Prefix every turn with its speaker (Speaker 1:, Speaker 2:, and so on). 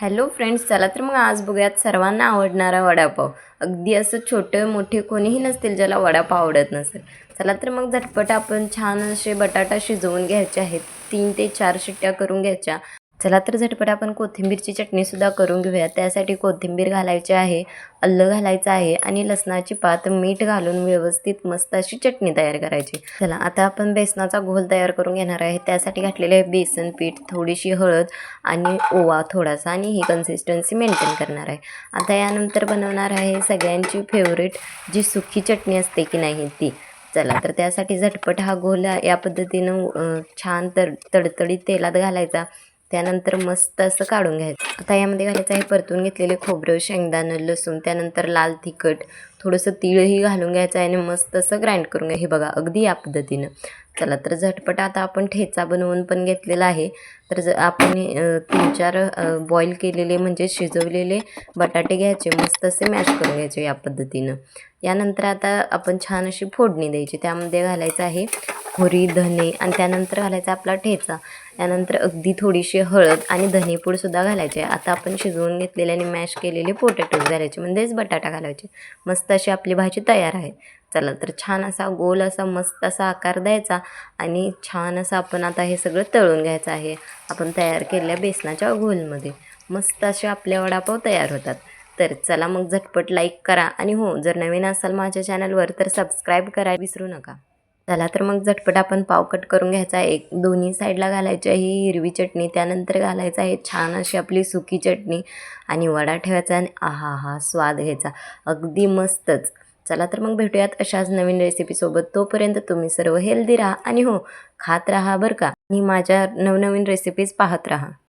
Speaker 1: Hello friends चला तर मग आज बघूयात सर्वांना आवडणारा वडापाव. अगदी असं छोटे मोठे कोणीही नसतील ज्याला वडापाव आवडत नसेल. चला तर मग झटपट आपण छान असे बटाटा शिजवून घ्यायचे आहेत. तीन ते चार शिट्ट्या करून घ्यायच्या. चला तर झटपट आपण कोथिंबीरची चटणीसुद्धा करून घेऊया. त्यासाठी कोथिंबीर घालायची आहे अल्लं घालायचं आहे आणि लसणाची पात मीठ घालून व्यवस्थित मस्त अशी चटणी तयार करायची. चला आता आपण बेसनाचा घोल तयार करून घेणार आहे. त्यासाठी घातलेले आहे बेसन पीठ थोडीशी हळद आणि ओवा थोडासा आणि ही कन्सिस्टन्सी मेंटेन करणार आहे. आता यानंतर बनवणार आहे सगळ्यांची फेवरेट जी सुकी चटणी असते की नाही ती. चला तर त्यासाठी झटपट हा घोल या पद्धतीनं छान तड तडतडीत तेलात घालायचा. त्यानंतर मस्त असं काढून घ्यायचं. आता यामध्ये घालायचं आहे परतून घेतलेले खोबरं शेंगदाणं लसूण त्यानंतर लाल तिखट थोडंसं तिळही घालून घ्यायचं आहे आणि मस्त असं ग्राइंड करून घ्या. हे बघा अगदी या पद्धतीनं. चला तर झटपट आता आपण ठेचा बनवून पण घेतलेला आहे. तर ज आपण तीन चार बॉईल केलेले म्हणजे शिजवलेले बटाटे घ्यायचे मस्त असे मॅश करून घ्यायचे या पद्धतीनं. यानंतर आता आपण छान अशी फोडणी द्यायची. त्यामध्ये घालायचं आहे हुरी धने आणि त्यानंतर घालायचा आपला ठेचा. त्यानंतर अगदी थोडीशी हळद आणि धनेपूडसुद्धा घालायचे. आता आपण शिजवून घेतलेले आणि मॅश केलेले पोटॅटोज घालायचे म्हणजेच बटाटा घालायचे. मस्त अशी आपली भाजी तयार आहे. चला तर छान असा गोल असा मस्त असा आकार द्यायचा आणि छान असं आपण आता हे सगळं तळून घ्यायचं आहे. आपण तयार केलेल्या बेसनाच्या घोलमध्ये. मस्त असे आपले वडापाव तयार होतात. तर चला मग झटपट लाईक करा आणि हो जर नवीन असाल माझ्या चॅनलवर तर सबस्क्राईब करा विसरू नका. चला तर मग झटपट आपण पाव कट करून घ्यायचा आहे. एक दोन्ही साईडला घालायची आहे. ही हिरवी चटणी त्यानंतर घालायचं आहे छान अशी आपली सुकी चटणी आणि वडा ठेवायचा आणि आहा हा स्वाद घ्यायचा. अगदी मस्तच. चला तर मग भेटूयात अशाच नवीन रेसिपीसोबत तोपर्यंत तुम्ही सर्व हेल्दी राहा आणि हो खात राहा बरं का. आणि माझ्या नवनवीन रेसिपीज पाहत राहा.